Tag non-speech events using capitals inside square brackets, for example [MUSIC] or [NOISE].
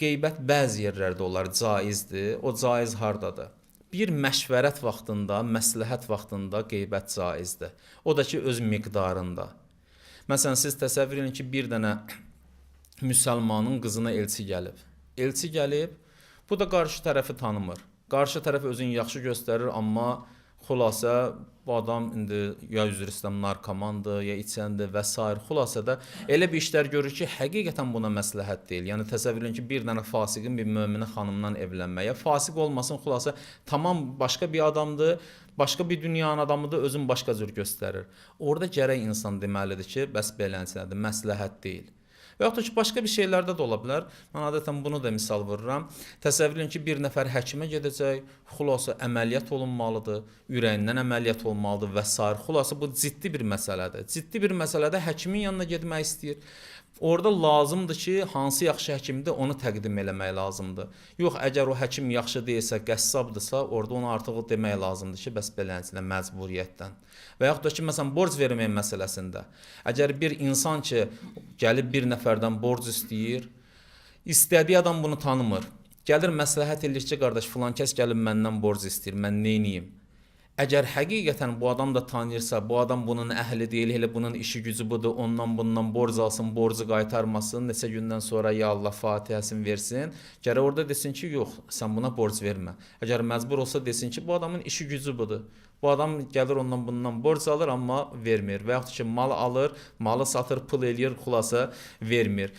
qeybət bəzi yerlərdə olar caizdir. O caiz hardadır? Bir məşvərət vaxtında, məsləhət vaxtında qeybət caizdir. O da ki öz miqdarında. Məsələn siz təsəvvür edin ki, bir dənə [CLEARS THROAT] müsəlmanın qızına elçi gəlib. Elçi gəlib, bu da qarşı tərəfi tanımır. Qarşı tərəf özünü yaxşı göstərir, amma xülasə bu adam indi ya üzr istəyirəm narkomandır, ya içəndir və s. Xülasədə elə bir işlər görür ki, həqiqətən buna məsləhət deyil. Yəni təsəvvür edin ki, bir dənə fasiqin bir möminə xanımdan evlənməyə, fasiq olmasın, xülasə tamam başqa bir adamdır, başqa bir dünyanın adamıdır, özün başqa cür göstərir. Orada gərək insan deməlidir ki, bəs beləncədir, məsləhət deyil. Və yaxud da ki, başqa bir şeylərdə də ola bilər. Mən adətən bunu da misal vururam. Təsəvvür ki, bir nəfər həkimə gedəcək, xülasə əməliyyat olunmalıdır, ürəyindən əməliyyat olmalıdır və s. Xülasə bu ciddi bir məsələdir. Ciddi bir məsələdə həkimin yanına getmək istəyir. Orada lazımdır ki, hansı yaxşı həkimdir, onu təqdim eləmək lazımdır. Yox, əgər o həkim yaxşı deyilsə, qəssabdırsa, orada ona artıq demək lazımdır ki, bəs beləsinə məcburiyyətdən. Və yaxud da ki, məsələn, borc vermək məsələsində, əgər bir insan ki, gəlib bir nəfərdən borc istəyir, istədiyi adam bunu tanımır. Gəlir məsləhət eləyir ki, qardaş, filan kəs gəlib məndən borc istəyir, mən nə? Əgər həqiqətən bu adam da tanıyırsa, bu adam bunun əhli deyil, elə bunun işi gücü budur, ondan bundan borc alsın, borcu qaytarmasın, neçə gündən sonra ya Allah Fatihəsini versin. Gərək orada desin ki, yox, sən buna borc vermə. Əgər məcbur olsa desin ki, bu adamın işi gücü budur. Bu adam gəlir ondan bundan borc alır, amma vermir. Və yaxud ki, mal alır, malı satır, pul eləyir, xülasə vermir.